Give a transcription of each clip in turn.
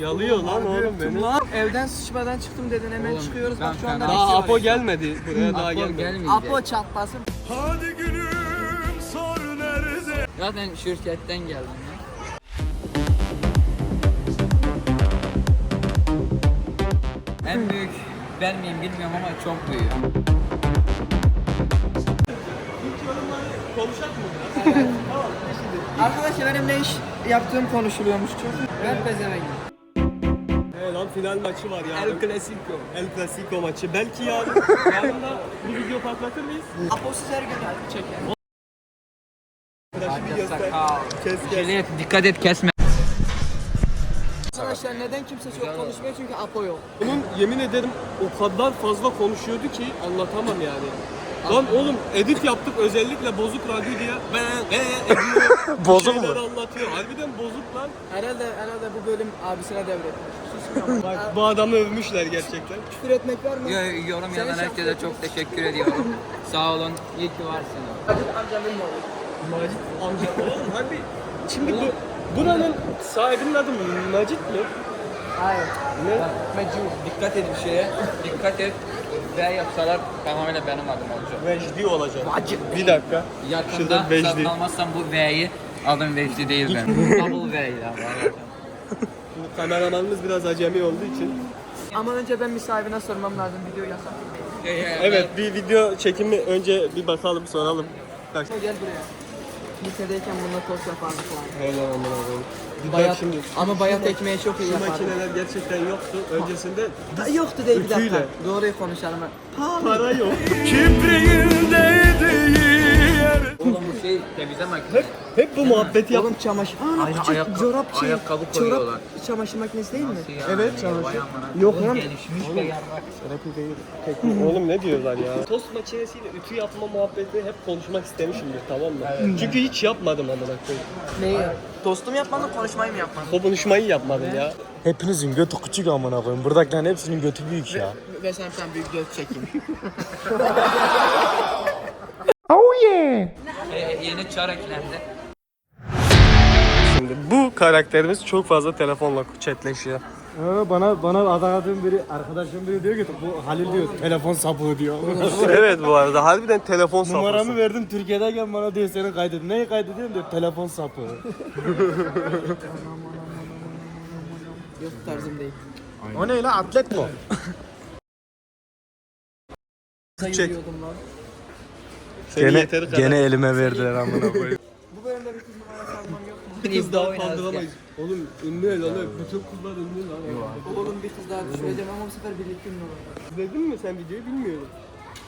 Yalıyor lan oğlum beni. Lan evden sıçmadan çıktım dedin hemen Oğlum, çıkıyoruz ben bak şu anda fena- Daha. Apo gelmedi. Buraya daha Apo gelmedi. gelmeyecek. Apo çatlasın. Zaten şirketten geldim ya. En büyük ben miyim bilmiyorum ama çok büyük. Konuşak mı biraz? Arkadaşlar benim ne iş yaptığım konuşuluyormuş çünkü. Ben pezevenk. Lan final maçı var ya. El Clasico. El Clasico maçı. Belki yarın, yarın da bir video patlatır mıyız? Apo siz her gün çeker. Arkadaşı bir göster. Sakal. Kes kes. Şöyle dikkat et kesme. Arkadaşlar neden kimse çok konuşmuyor çünkü Apo yok. Bunun yemin ederim o kadar fazla konuşuyordu ki anlatamam yani. Lan oğlum edit yaptık özellikle bozuk radyo diye ve ve ediyor. Bozuk bir şeyler mu? anlatıyor. Harbiden bozuk lan. Herhalde herhalde bu bölüm abisine devretmiş. Susmuyor. Bak bu adamı övmüşler gerçekten. Küfür etmek var mı? Yo- Yorum yazan herkese çok teşekkür ediyorum. Sağ olun. İyi ki varsınız. Acıt amcamın oğlu. Macit amca oğlum harbi. Şimdi bu buranın sahibinin adı Macit mi? Hayır. Ne? Mecnun. Dikkat et bir şeye. Dikkat et. V yapsalar tamamıyla benim adım olacak. Vecdi olacak. Macit. Bir dakika. Yakında Şurada Vecdi. satın almazsam bu V'yi adım Vecdi değil benim. Double V ya. Şimdi kameramanımız biraz acemi olduğu için. Ama önce ben bir sahibine sormam lazım video yasak. Evet bir video çekimi önce bir bakalım soralım. Bak. Gel buraya. Lisedeyken bununla tost yapardık var. Helal amına koyayım. Bir bak Bayat, şimdi. ama bayat ekmeği çok iyi Şu yapardık. makineler gerçekten yoktu. Öncesinde Da, yoktu değil bir dakika. Doğruyu konuşalım. Pahalı. para yok. Bu şey temizleme makinesi. Hep, hep bu muhabbeti yap. Oğlum çamaşır. Aa, Ay- küçük ayakkabı- çorap şey. ayakkabı koyuyorlar. Çorap çamaşır makinesi değil mi? Evet çamaşır. Yok lan. Gelişmiş ve yarrak. Oğlum ne diyorlar ya? Tost makinesiyle ütü yapma muhabbeti hep konuşmak istemişimdir tamam mı? Çünkü hiç yapmadım amına koyayım. Neyi? Tostum yapmadın, konuşmayı mı yapmadın? Konuşmayı yapmadım ya. Hepinizin götü küçük amına koyayım. Buradakilerin hepsinin götü büyük ya. Ve sen sen büyük göz çekeyim. E, yeni çar eklendi. Şimdi bu karakterimiz çok fazla telefonla chatleşiyor. bana bana aradığım biri arkadaşım biri diyor ki bu Halil diyor telefon sapığı diyor. evet bu arada harbiden telefon Numaramı safhası. verdim Türkiye'deyken bana diyor seni kaydet. Neyi kaydediyorum diyor telefon sapığı. Yok tarzım değil. o ne lan atlet mi? Çek. Gene, yeteri kadar. gene elime verdiler amına koyayım. Bu bölümde bir kız numarası almam yok mu? Biz de Kızlar oynarız. kaldıramayız. Oğlum ünlü el oğlum. Bütün kızlar ünlü lan. Oğlum bir kız daha düşüreceğim ama bu sefer birlikte ünlü olur. İzledin mi sen videoyu bilmiyorum.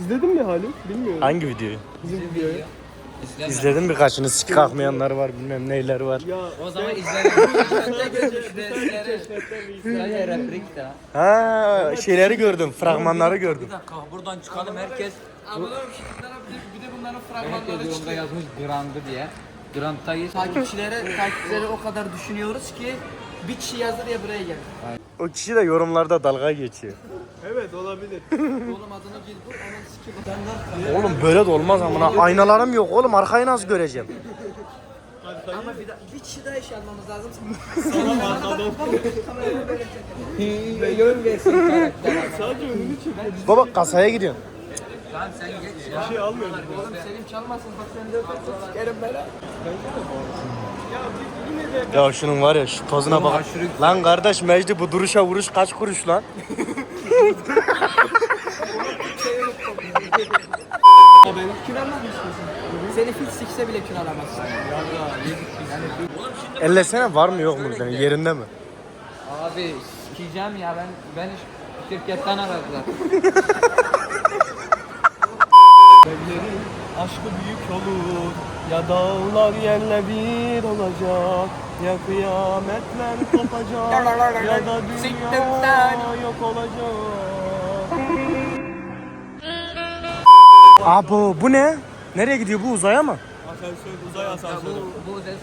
İzledin mi Halim? Bilmiyorum. Hangi videoyu? Bizim videoyu. İzleme. İzledim birkaçını sik kalkmayanlar var bilmem neyler var. Ya O zaman de. Ha şeyleri gördüm fragmanları gördüm. Bir dakika buradan çıkalım herkes. Ki bir de bunların fragmanları çıktı. yazmış Grand'ı diye. Grand'tayız. Takipçilere, takipçilere o kadar düşünüyoruz ki bir kişi yazdı diye buraya geldi. O kişi de yorumlarda dalga geçiyor. evet olabilir. Oğlum adını gil bu hemen sikip Oğlum böyle de olmaz amına. Aynalarım yok oğlum arkayı nasıl göreceğim? Ama bir, da- bir kişi daha iş almamız lazım. Sana arkadan Yorum versin karakter. sadece önünü çek. Baba kasaya gidiyorsun. Lan sen geç ya. Bir şey almıyoruz. Oğlum Selim çalmasın bak sen de öpersin sikerim böyle. Ya şunun var ya şu pozuna bak. Lan kardeş Mecdi bu duruşa vuruş kaç kuruş lan? Seni fit sikse bile kül alamazsın. Ellesene var mı yok mu senin yerinde mi? Abi sikeceğim ya ben ben şirketten aradılar. Aşkı büyük olur Ya dağlar yerle bir olacak Ya kıyametler kopacak Ya da dünya yok olacak Abo bu ne? Nereye gidiyor bu uzaya mı? Asansör uzay asansörü bu bu uzay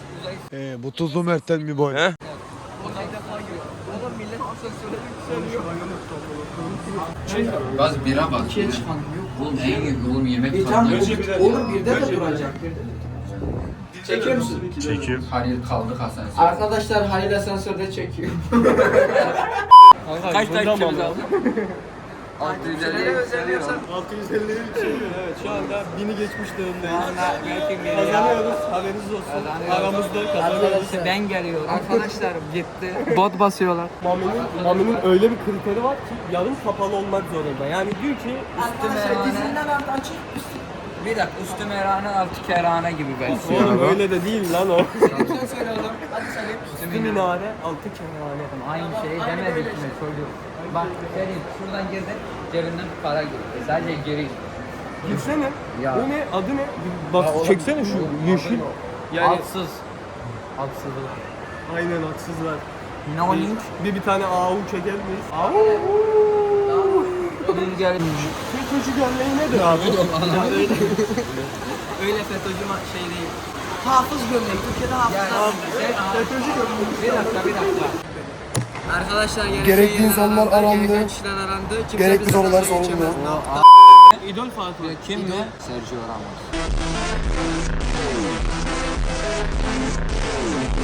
Ee, bu tuzlu Mert'ten mi boy? Asansöre yükseliyor. Gaz bira bak. İkiye çıkan. Oğlum en iyi oğlum yemek Tam falan. oğlum birde de duracak. Birde de. Çekiyor musun? Çekiyor. Halil kaldı asansör. Arkadaşlar Halil asansörde çekiyor. Kaç takipçimiz aldı? 650 özelliyorsan 650'yi çeviriyor evet şu anda 1000'i geçmiş durumdayız. Kazanıyoruz haberiniz olsun. Aramızda kazanıyoruz. Ben geliyorum. Arkadaşlar gitti. Bot basıyorlar. Mami'nin, Mami'nin öyle bir kriteri var ki yarım kapalı olmak zorunda. Yani diyor ki Arkadaşlar dizinden altı açık. Bir dakika üstü merane altı kerane gibi belki. oğlum öyle de değil lan o. Sen söyle oğlum. Hadi söyle. Üstü minare, altı kenarane. Aynı şeyi demedik mi çocuk? Bak senin şuradan girdin cebinden para gitti. Sadece geri. Girsene. Ya. O ne? Adı ne? Bir Bak Ya oğlum, çeksene şu yeşil. Yani Altsız. Altsızlık. aynen haksızlar. No Bir, link. bir, bir tane AU çeker miyiz? AU. Bir gel. FETÖ'cü gömleği nedir abi? Öyle FETÖ'cü ma- şey değil. Hafız gömleği. Türkiye'de hafız. FETÖ'cü gömleği. Bir dakika bir dakika. Arkadaşlar gerekli, Gerekli insanlar arandı. Gereken kişiler arandı. Kimse Gerekli bizi sorular soruldu. geçemez. Ne yaptı? İdol Fatih. Kim mi? Sergio Ramos.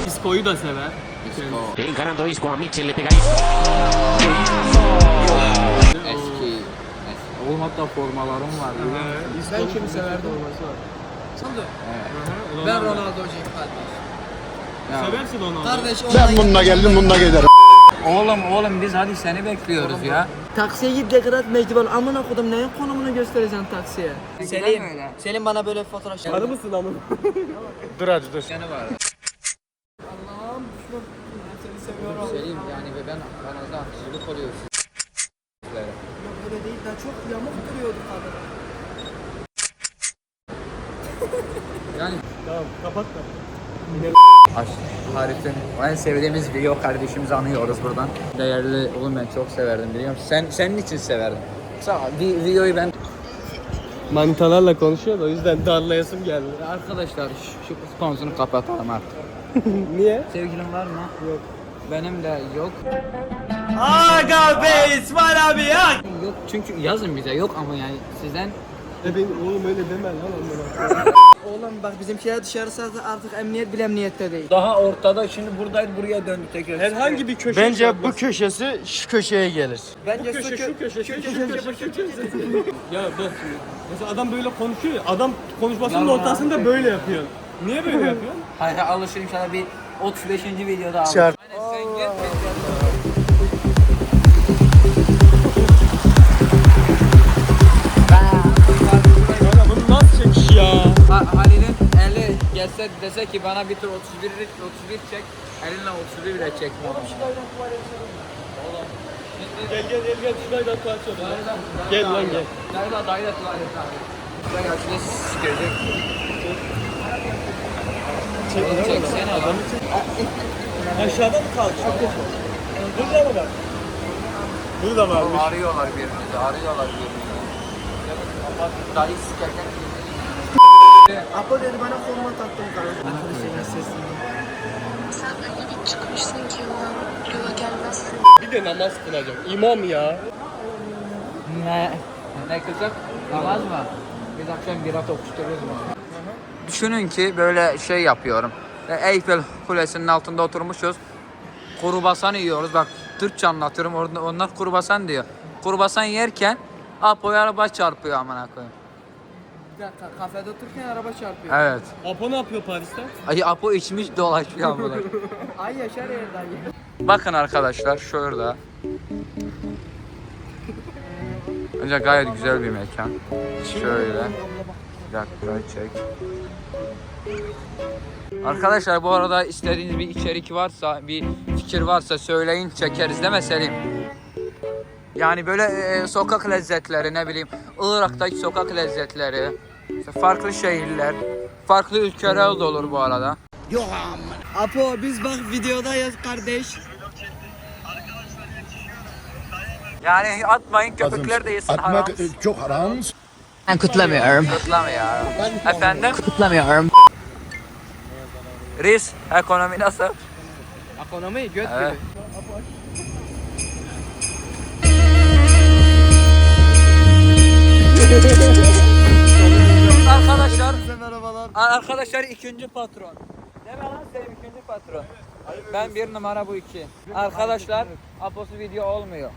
Disko'yu da sever. Il ganando disco a Mitchell le pega ahí. Eski. Oğlum hatta formalarım var. Ben kimi severdim? Ben Ronaldo'cuyum kardeş. Seversin onu. Kardeş Ben ondan bununla geldim bununla giderim. Oğlum oğlum biz hadi seni bekliyoruz ya. Taksiye git dekorat mecbur amına kodum neyin konumunu göstereceksin taksiye? Selim, öyle. Selim bana böyle fotoğraf çek. Arı mısın amın? Dur hadi dur. Seni var. Selim yani ve ben aranızda haksızlık oluyor sizlere. Öyle değil daha çok yamuk duruyordu kadın. Yani Tamam kapat da. Harif'in en sevdiğimiz video kardeşimizi anıyoruz buradan. Değerli oğlum ben çok severdim biliyor musun? Sen senin için severdim. Sağ vi- videoyu ben Manitalarla konuşuyor da o yüzden darlayasım geldi. arkadaşlar şu, şu konusunu kapatalım artık. Niye? Sevgilin var mı? Yok. Benim de yok. Aga be İsmail abi ya. Yok çünkü yazın bize yok ama yani sizden E ben oğlum öyle deme lan onlara. Oğlum bak bizimkiler dışarısı artık emniyet bile emniyette değil. daha ortada şimdi buradaydı buraya döndü tekrar. Herhangi bir köşe Bence bu köşesi şu köşeye gelir. Bence Bu köşe şu köşe şu köşe şu köşe. Ya bak. Mesela adam böyle konuşuyor ya. Adam konuşmasının Yalan. ortasında böyle yapıyor. Niye böyle yapıyor? Hayır alışır inşallah bir 35. videoda alır. Şart. Gelse dese ki bana bir tur 31 31 çek. Elinle 31 bile çekmiyormuş. Gel gel gel gel şurayı da açalım. Gel lan gel. Nerede dayı da tuvalet abi. Şuraya açıda sikirecek. Oğlum çeksene adam. Aşağıda mı kaldı? Burada mı var? Burada varmış. Arıyorlar birbirimizi, arıyorlar birbirimizi. Dayı sikerken Apo dedi bana forma taktım kardeşim. Arkadaşlar seslendim. Sen öyle bir çıkmışsın ki ulan yola gelmezsin. Bir de namaz kılacak. İmam ya. Ne? Ne kılacak? Namaz mı? Biz akşam bira tokuştururuz mu? Düşünün ki böyle şey yapıyorum. E, Eyfel Kulesi'nin altında oturmuşuz. Kurubasan yiyoruz. Bak Türkçe anlatıyorum. Orada onlar kurubasan diyor. Kurubasan yerken Apo'ya araba çarpıyor amına koyayım. Bir dakika kafede otururken araba çarpıyor. Evet. Apo ne yapıyor Paris'te? Ay Apo içmiş dolaşıyor amına. Ay yaşar yer dayı. Bakın arkadaşlar şurada. Önce gayet güzel bir mekan. Şöyle. Bir dakika çek. Arkadaşlar bu arada istediğiniz bir içerik varsa, bir fikir varsa söyleyin çekeriz değil mi Selim? Yani böyle e, sokak lezzetleri ne bileyim Irak'taki sokak lezzetleri, işte farklı şehirler, farklı ülkeler de olur bu arada. Apo biz bak videodayız kardeş. Yani atmayın köpekler de yesin haram. Atmak e, çok haram. Ben kutlamıyorum. Kutlamıyorum. Efendim? Kutlamıyorum. Riz, ekonomi nasıl? Ekonomi göt Evet. Arkadaşlar Arkadaşlar ikinci patron. Deme lan Selim ikinci patron. Ben bir numara bu iki. Arkadaşlar Aposu video olmuyor.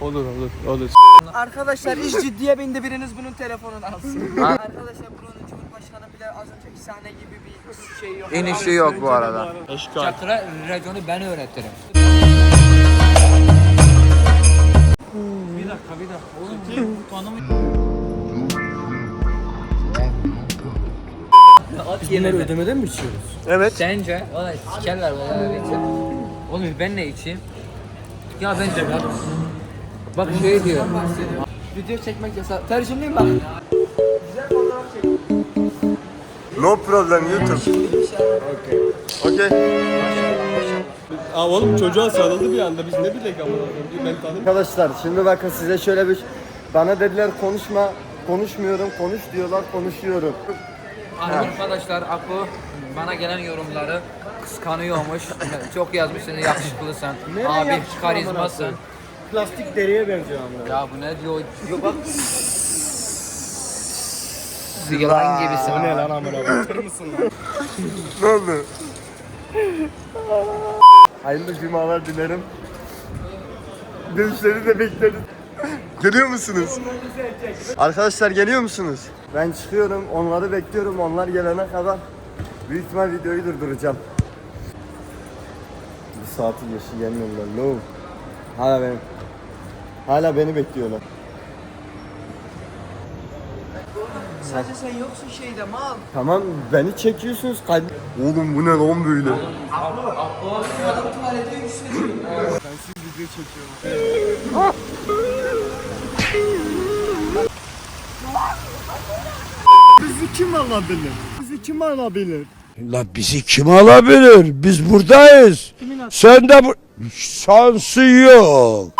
Olur olur olur. Arkadaşlar iş ciddiye bindi biriniz bunun telefonunu alsın. Arkadaşlar buranın Cumhurbaşkanı bile az önceki sahne gibi bir şey yok. İnişi yok bu arada. Eşkal. Çakra raconu ben öğretirim. Bunları ödemeden mi içiyoruz? Sence? Valla sikerler valla için. Oğlum ben ne içeyim? Ya bence ben... Bak şey diyor. Video çekmek yasak. Tercümleyeyim bak. No problem YouTube. Okay. Aa oğlum çocuğa sarıldı bir anda biz ne bilek ama ben tanım. Arkadaşlar şimdi bakın size şöyle bir bana dediler konuşma konuşmuyorum konuş diyorlar konuşuyorum. Arkadaşlar Apo bana gelen yorumları kıskanıyormuş. Çok yazmışsın yakışıklısın. Abi karizmasın. Plastik deriye benziyor ama. Ya bu ne diyor? Yok bak. Yılan gibisin. Ne lan amına koyayım? Ne oldu? Hayırlı cumalar dilerim. Görüşleri de bekleriz. Geliyor musunuz? Arkadaşlar geliyor musunuz? Ben çıkıyorum, onları bekliyorum. Onlar gelene kadar büyük ihtimal videoyu durduracağım. Bir saati geçti gelmiyorlar. No. Hala benim. Hala beni bekliyorlar. Sadece sen yoksun şeyde mal. Tamam beni çekiyorsunuz. Kay- Oğlum bu ne lan böyle? Adam tuvalete yükseliyor. Bizi kim alabilir? Bizi kim alabilir? La bizi kim alabilir? Biz buradayız. Sen de bu... Şansı yok.